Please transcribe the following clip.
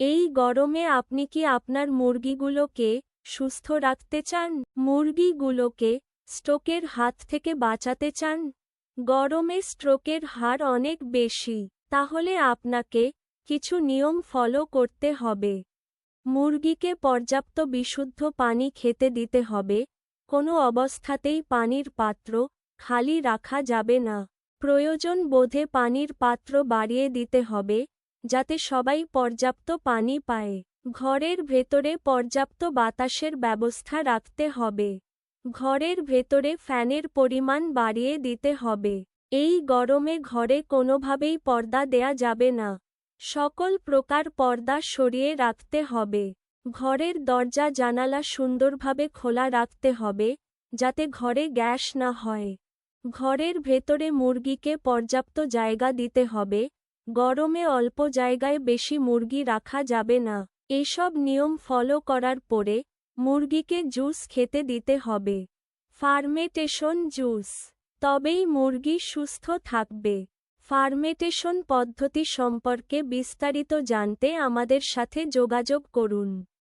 এই গরমে আপনি কি আপনার মুরগিগুলোকে সুস্থ রাখতে চান? মুরগিগুলোকে স্ট্রোকের হাত থেকে বাঁচাতে চান? গরমে স্ট্রোকের হার অনেক বেশি, তাহলে আপনাকে কিছু নিয়ম ফলো করতে হবে। মুরগিকে পর্যাপ্ত বিশুদ্ধ পানি খেতে দিতে হবে, কোনো অবস্থাতেই পানির পাত্র খালি রাখা যাবে না। প্রয়োজন বোধে পানির পাত্র বাড়িয়ে দিতে হবে যাতে সবাই পর্যাপ্ত পানি পায়। ঘরের ভেতরে পর্যাপ্ত বাতাসের ব্যবস্থা রাখতে হবে। ঘরের ভেতরে ফ্যানের পরিমাণ বাড়িয়ে দিতে হবে। এই গরমে ঘরে কোনোভাবেই পর্দা দেয়া যাবে না। সকল প্রকার পর্দা সরিয়ে রাখতে হবে। ঘরের দরজা জানালা সুন্দরভাবে খোলা রাখতে হবে, যাতে ঘরে গ্যাস না হয়। ঘরের ভেতরে মুরগিকে পর্যাপ্ত জায়গা দিতে হবে গরমে অল্প জায়গায় বেশি মুরগি রাখা যাবে না। এসব নিয়ম ফলো করার পরে মুরগিকে জুস খেতে দিতে হবে। Fermentation juice. তবেই মুরগি সুস্থ থাকবে। ফার্মেটেশন পদ্ধতি সম্পর্কে বিস্তারিত জানতে আমাদের সাথে যোগাযোগ করুন।